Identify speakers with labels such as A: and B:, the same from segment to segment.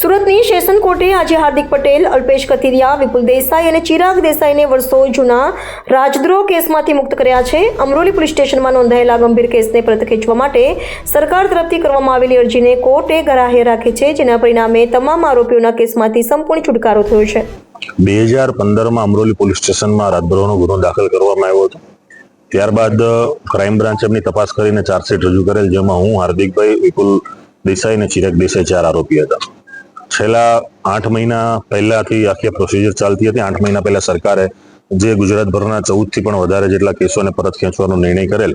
A: સુરતની સેશન કોર્ટે આજે હાર્દિક પટેલ, અલ્પેશ કથિરિયા, વિપુલ દેસાઈ અને ચિરાગ દેસાઈને વર્ષો જૂના રાજદ્રોહ કેસમાંથી મુક્ત કર્યા છે. અમરોલી પોલીસ સ્ટેશનમાં નોંધાયેલા ગંભીર કેસને પરત ખેંચવા માટે સરકાર તરફથી કરવામાં આવેલી અરજીને કોર્ટે ગરાહે રાખી છે, જેના પરિણામે તમામ આરોપીઓના કેસમાંથી સંપૂર્ણ છુટકારો થયો છે.
B: બે હજાર પંદરમાં અમરોલી પોલીસ સ્ટેશનમાં રાજદ્રોહનો ગુનો દાખલ કરવામાં આવ્યો હતો. ત્યારબાદ ક્રાઇમ બ્રાન્ચ એમની તપાસ કરીને ચાર્જશીટ રજૂ કરેલ, જેમાં હું, હાર્દિકભાઈ, વિપુલ દેસાઈ અને ચિરાગ દેસાઈ ચાર આરોપી હતા. છેલ્લા આઠ મહિના પહેલાથી આખી પ્રોસિજર ચાલતી હતી. આઠ મહિના પહેલા સરકારે જે ગુજરાતભરના ચૌદથી પણ વધારે જેટલા કેસોને પરત ખેંચવાનો નિર્ણય કરેલ,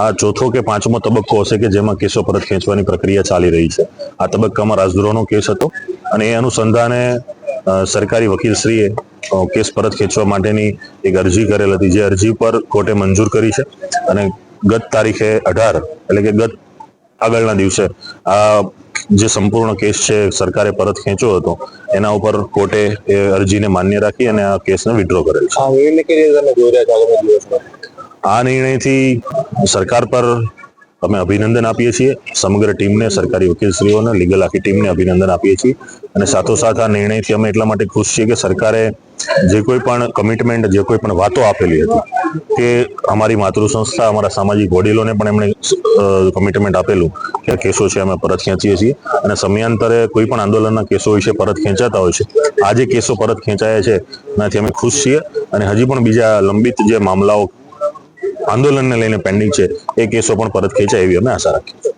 B: આ ચોથો કે પાંચમો તબક્કો હશે કે જેમાં કેસો પરત ખેંચવાની પ્રક્રિયા ચાલી રહી છે. આ તબક્કામાં રાજદ્રોહનો કેસ હતો અને એ અનુસંધાને સરકારી વકીલશ્રીએ કેસ પરત ખેંચવા માટેની એક અરજી કરેલ હતી. જે અરજી પર કોર્ટે મંજૂર કરી છે અને ગત તારીખે અઢાર, એટલે કે ગત આગળના દિવસે આ જે સંપૂર્ણ કેસ છે સરકારે પરત ખેંચ્યો હતો એના ઉપર કોર્ટે એ અરજીને માન્ય રાખી અને આ કેસને વિડ્રો કરેલ છે.
C: આ
B: નિર્ણયથી સરકાર પર અમે અભિનંદન આપીએ છીએ. સમગ્ર ટીમને સરકારી વકીલશ્રીઓને લીગલ આખી ટીમને અભિનંદન આપીએ છીએ. અને સાથોસાથ આ નિર્ણયથી અમે એટલા માટે ખુશ છીએ કે સરકારે જે કોઈ પણ કમિટમેન્ટ જે કોઈ પણ વાતો આપેલી હતી કે અમારી માતૃ સંસ્થા અમારા સામાજિક વડીલોને પણ એમણે કમિટમેન્ટ આપેલું કે કેસો છે, અમે પરત ખેંચીએ છીએ. અને સમયાંતરે કોઈ પણ આંદોલનના કેસો વિશે પરત ખેંચાતા હોય છે. આ જે કેસો પરત ખેંચાયા છે, એનાથી અમે ખુશ છીએ. અને હજી પણ બીજા લંબિત જે મામલાઓ આંદોલનને લઈને પેન્ડિંગ છે, એ કેસો પણ પરત ખેંચાય એવી અમે આશા રાખીએ